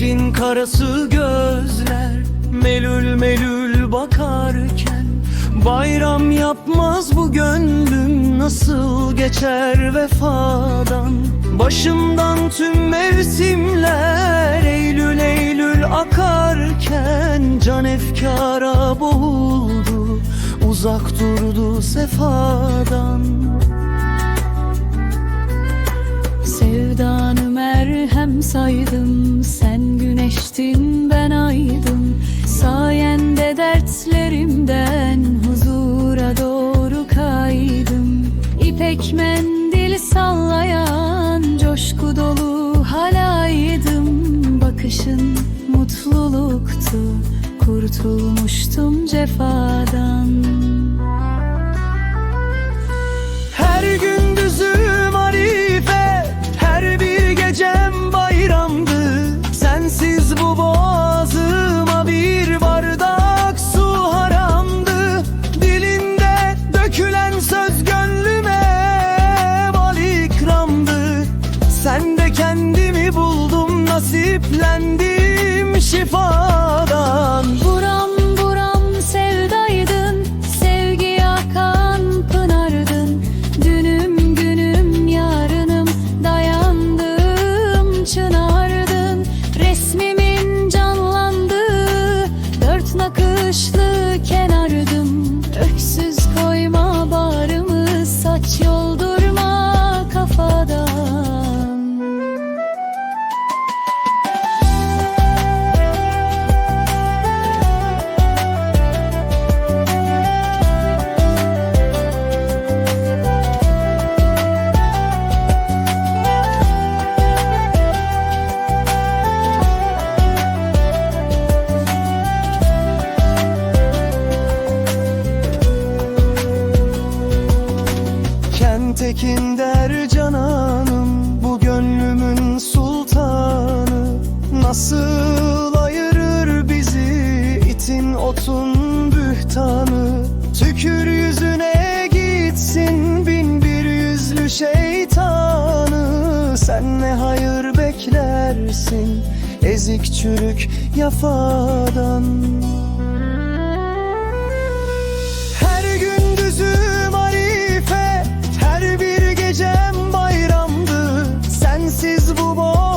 Hasretin karası gözler Melül melül bakarken Bayram yapmaz bu gönlüm Nasıl geçer vefadan? Başımdan tüm mevsimler Eylül Eylül akarken Can efkara boğuldu Uzak durdu sefadan. Sevdanı merhem saydı güneştin ben aydım. Sayende dertlerimden Huzura doğru kaydım. İpek mendil sallayan Coşku dolu halaydım. Bakışın mutluluktu Kurtulmuştum cefadan Der cananım Bu gönlümün sultanı. Nasıl ayırır bizi itin otun bühtanı? Tükür yüzüne gitsin bin bir yüzlü şeytanı. Sen ne hayır beklersin ezik çürük yafadan Phục